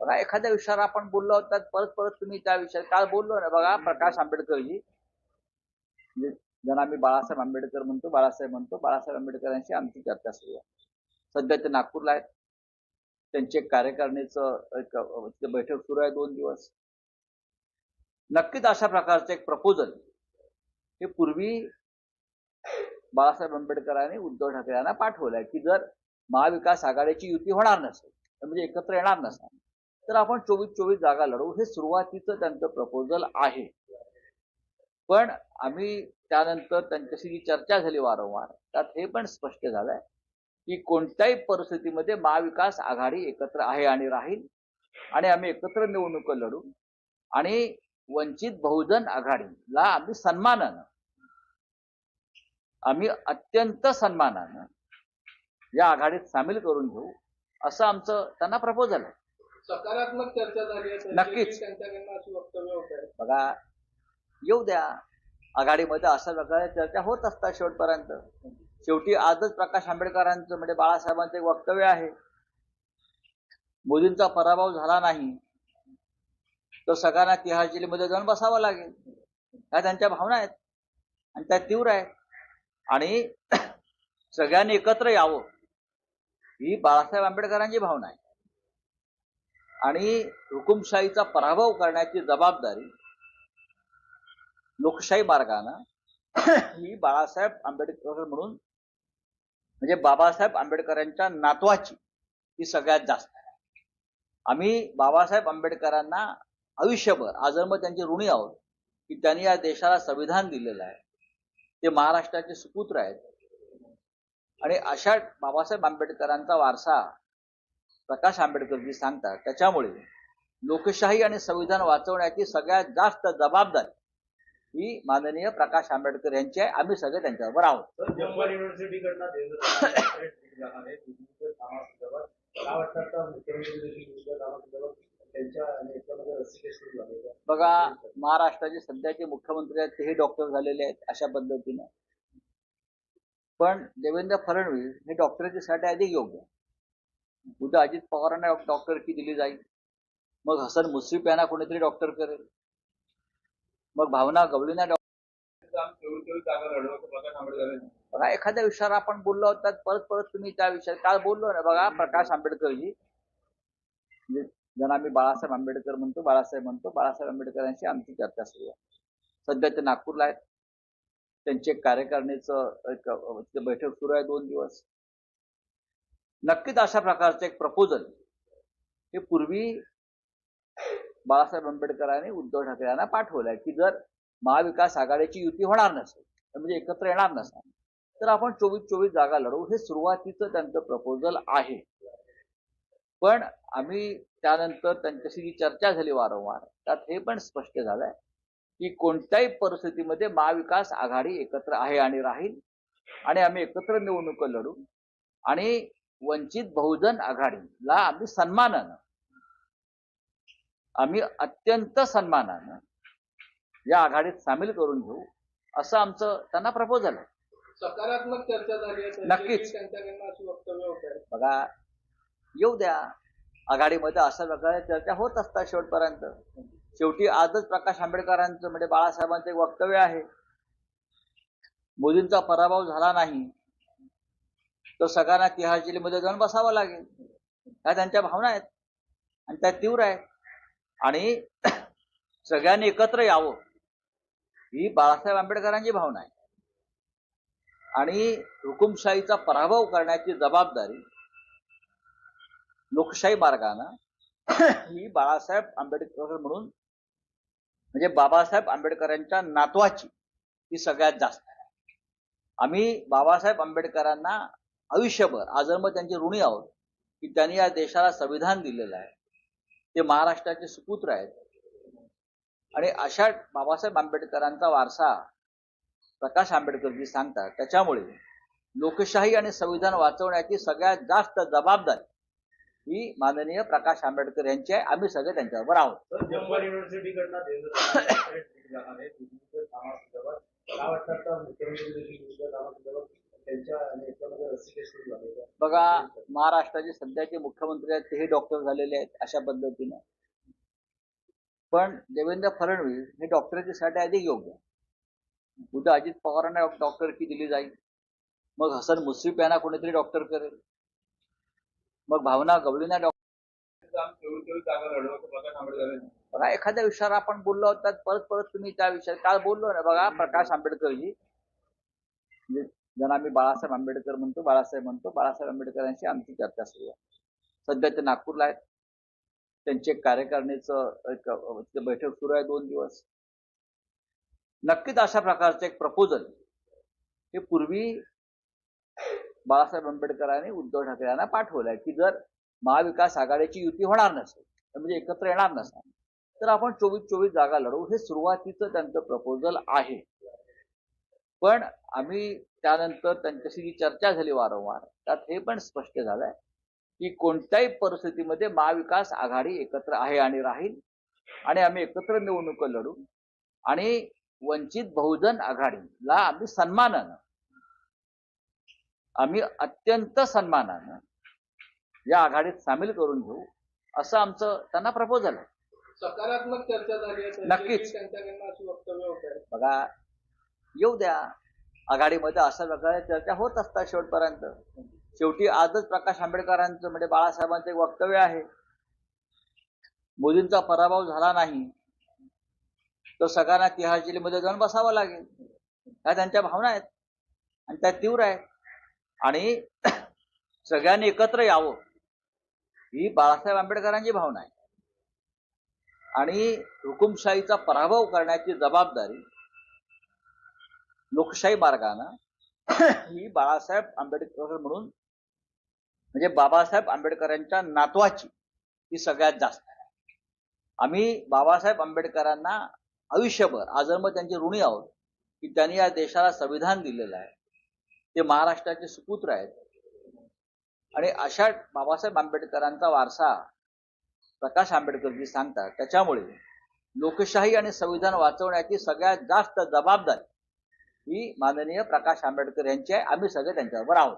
बघा एखाद्या विषयावर आपण बोललो त्यात परत परत तुम्ही त्या विषयात काल बोललो ना बघा प्रकाश आंबेडकरजी म्हणजे ज्यांना आम्ही बाळासाहेब आंबेडकर म्हणतो बाळासाहेब म्हणतो बाळासाहेब आंबेडकरांशी आमची चर्चा सुरू आहे. सध्या ते नागपूरला आहेत. त्यांचे एक कार्यकारिणीचं एक बैठक सुरू आहे दोन दिवस. नक्कीच अशा प्रकारचं एक प्रपोजल हे पूर्वी बाळासाहेब आंबेडकरांनी उद्धव ठाकरे यांना पाठवलं आहे की जर महाविकास आघाडीची युती होणार नसेल म्हणजे एकत्र येणार नसेल तर आपण चोवीस चोवीस जागा लढवू हे सुरुवातीचं त्यांचं प्रपोजल आहे. पण आम्ही त्यानंतर त्यांच्याशी जी चर्चा झाली वारंवार त्यात हे पण स्पष्ट झालंय की कोणत्याही परिस्थितीमध्ये महाविकास आघाडी एकत्र आहे आणि राहील आणि आम्ही एकत्र निवडणूक लढू आणि वंचित बहुजन आघाडीला आम्ही सन्मानानं आम्ही अत्यंत सन्मानानं या आघाडीत सामील करून घेऊ असं आमचं त्यांना प्रपोजल आहे. सकारात्मक चर्चा झाली. नक्कीच. बघा येऊ द्या. आघाडीमध्ये अशा प्रकारे चर्चा होत असतात शेवटपर्यंत. शेवटी आजच प्रकाश आंबेडकरांचं म्हणजे बाळासाहेबांचं एक वक्तव्य आहे. मोदींचा पराभव झाला नाही तर सगळ्यांना तिहार जेलीमध्ये जाऊन बसावं लागेल. ह्या त्यांच्या भावना आहेत आणि त्या तीव्र आहेत. आणि सगळ्यांनी एकत्र यावं. ही बाळासाहेब आंबेडकरांची भावना आहे. आणि हुकुमशाहीचा पराभव करण्याची जबाबदारी लोकशाही मार्गानं ही बाळासाहेब आंबेडकर म्हणून म्हणजे बाबासाहेब आंबेडकरांच्या नातवाची ही सगळ्यात जास्त आहे. आम्ही बाबासाहेब आंबेडकरांना आयुष्यभर आजन्म त्यांचे ऋणी आहोत की त्यांनी या देशाला संविधान दिलेलं आहे. ते महाराष्ट्राचे सुपुत्र आहेत. आणि अशा बाबासाहेब आंबेडकरांचा वारसा प्रकाश आंबेडकरजी सांगतात. त्याच्यामुळे लोकशाही आणि संविधान वाचवण्याची सगळ्यात जास्त जबाबदारी ही माननीय प्रकाश आंबेडकर यांची आहे. आम्ही सगळे त्यांच्याबरोबर आहोत. बघा महाराष्ट्राचे सध्याचे मुख्यमंत्री आहेत तेही डॉक्टर झालेले आहेत अशा पद्धतीनं. पण देवेंद्र फडणवीस हे डॉक्टरकीसाठी अधिक योग्य उद्या अजित पवारांना डॉक्टरकी दिली जाईल. मग हसन मुश्रीफ यांना कोणीतरी डॉक्टर करेल. मग भावना गवळींना डॉक्टर बघा एखाद्या विषयावर आपण बोललो होता त्यात परत परत तुम्ही त्या विषयात काल बोललो ना बघा प्रकाश आंबेडकरजी म्हणजे ज्यांना आम्ही बाळासाहेब आंबेडकर म्हणतो बाळासाहेब म्हणतो बाळासाहेब आंबेडकरांशी आमची चर्चा सुरू आहे. सध्या ते नागपूरला आहेत. त्यांचे एक कार्यकारिणीचं एक बैठक सुरू आहे दोन दिवस. नक्कीच अशा प्रकारचं एक प्रपोजल हे पूर्वी बाळासाहेब आंबेडकरांनी उद्धव ठाकरे यांना पाठवलं आहे की जर महाविकास आघाडीची युती होणार नसेल म्हणजे एकत्र येणार नसेल तर आपण चोवीस चोवीस जागा लढवू हे सुरुवातीचं त्यांचं प्रपोजल आहे. पण आम्ही त्यानंतर त्यांच्याशी जी चर्चा झाली वारंवार त्यात हे पण स्पष्ट झालंय की कोणत्याही परिस्थितीमध्ये महाविकास आघाडी एकत्र आहे आणि राहील. आणि आम्ही एकत्र निवडणुका लढू. आणि वंचित बहुजन आघाडीला आम्ही सन्मानानं आम्ही अत्यंत सन्मानानं या आघाडीत सामील करून घेऊ असं आमचं त्यांना प्रपोजल आहे. सकारात्मक चर्चा झाली. नक्कीच. बघा येऊ द्या. आघाडीमध्ये अशा प्रकारे चर्चा होत असतात शेवटपर्यंत. शेवटी आजच प्रकाश आंबेडकरांचं म्हणजे बाळासाहेबांचं एक वक्तव्य आहे. मोदींचा पराभव झाला नाही तर सगळ्यांना तिहार जेलीमध्ये जाऊन बसावं लागेल. ह्या त्यांच्या भावना आहेत आणि त्या तीव्र आहेत. आणि सगळ्यांनी एकत्र यावं ही बाळासाहेब आंबेडकरांची भावना आहे. आणि हुकुमशाहीचा पराभव करण्याची जबाबदारी लोकशाही मार्गानं ही बाळासाहेब आंबेडकर म्हणून म्हणजे बाबासाहेब आंबेडकरांच्या नातवाची ही सगळ्यात जास्त आहे. आम्ही बाबासाहेब आंबेडकरांना आयुष्यभर आजन्म त्यांचे ऋणी आहोत की त्यांनी या देशाला संविधान दिलेलं आहे. ते महाराष्ट्राचे सुपुत्र आहेत. आणि अशा बाबासाहेब आंबेडकरांचा वारसा प्रकाश आंबेडकरजी सांगतात. त्याच्यामुळे लोकशाही आणि संविधान वाचवण्याची सगळ्यात जास्त जबाबदारी ही माननीय प्रकाश आंबेडकर यांची आहे. आम्ही सगळे त्यांच्याबरोबर आहोत. बघा महाराष्ट्राचे सध्याचे मुख्यमंत्री आहेत तेही डॉक्टर झालेले आहेत अशा पद्धतीनं. पण देवेंद्र फडणवीस हे डॉक्टरकीसाठी अधिक योग्य आहे. उद्या अजित पवारांना डॉक्टरकी दिली जाईल. मग हसन मुश्रीफ यांना कोणीतरी डॉक्टर करेल. मग भावना गवळींना. बघा एखाद्या विषयावर आपण बोललो होतात परत परत तुम्ही त्या विषयावर काल बोललो ना बघा प्रकाश आंबेडकरजी म्हणजे ज्यांना आम्ही बाळासाहेब आंबेडकर म्हणतो बाळासाहेब म्हणतो बाळासाहेब आंबेडकरांशी आमची चर्चा सुरू आहे. सध्या ते नागपूरला आहेत. त्यांचे कार्यकारिणीचं एक बैठक सुरू आहे दोन दिवस. नक्कीच अशा प्रकारचं एक प्रपोजल हे पूर्वी बाळासाहेब आंबेडकरांनी उद्धव ठाकरे यांना पाठवलं की जर महाविकास आघाडीची युती होणार नसेल तर म्हणजे एकत्र येणार नसेल तर आपण चोवीस चोवीस जागा लढवू. हे सुरुवातीचं त्यांचं प्रपोजल आहे. पण आम्ही त्यानंतर त्यांच्याशी जी चर्चा झाली वारंवार त्यात हे पण स्पष्ट झालंय की कोणत्याही परिस्थितीमध्ये महाविकास आघाडी एकत्र आहे आणि राहील आणि आम्ही एकत्र निवडणुका लढू. आणि वंचित बहुजन आघाडीला आम्ही सन्मानानं आम्ही अत्यंत सन्मानानं या आघाडीत सामील करून घेऊ असं आमचं त्यांना प्रपोजल आहे. सकारात्मक चर्चा झाली नक्कीच. बघा येऊ द्या. आघाडीमध्ये अशा प्रकारे चर्चा होत असतात शेवटपर्यंत. शेवटी आजच प्रकाश आंबेडकरांचं म्हणजे बाळासाहेबांचं एक वक्तव्य आहे. मोदींचा पराभव झाला नाही तर सगळ्यांना तिहार जेलमध्ये जाऊन बसावं लागेल. ह्या त्यांच्या भावना आहेत आणि त्या तीव्र आहेत. आणि सगळ्यांनी एकत्र यावं ही बाळासाहेब आंबेडकरांची भावना आहे. आणि हुकुमशाहीचा पराभव करण्याची जबाबदारी लोकशाही मार्गानं ही बाळासाहेब आंबेडकर म्हणून म्हणजे बाबासाहेब आंबेडकरांच्या नातवाची ही सगळ्यात जास्त आहे. आम्ही बाबासाहेब आंबेडकरांना आयुष्यभर आजन्म त्यांचे ऋणी आहोत की त्यांनी या देशाला संविधान दिलेलं आहे. ते महाराष्ट्राचे सुपुत्र आहेत. आणि अशा बाबासाहेब आंबेडकरांचा वारसा प्रकाश आंबेडकरजी सांगतात. त्याच्यामुळे लोकशाही आणि संविधान वाचवण्याची सगळ्यात जास्त जबाबदारी ही माननीय प्रकाश आंबेडकर यांची आहे. आम्ही सगळे त्यांच्याबरोबर आहोत.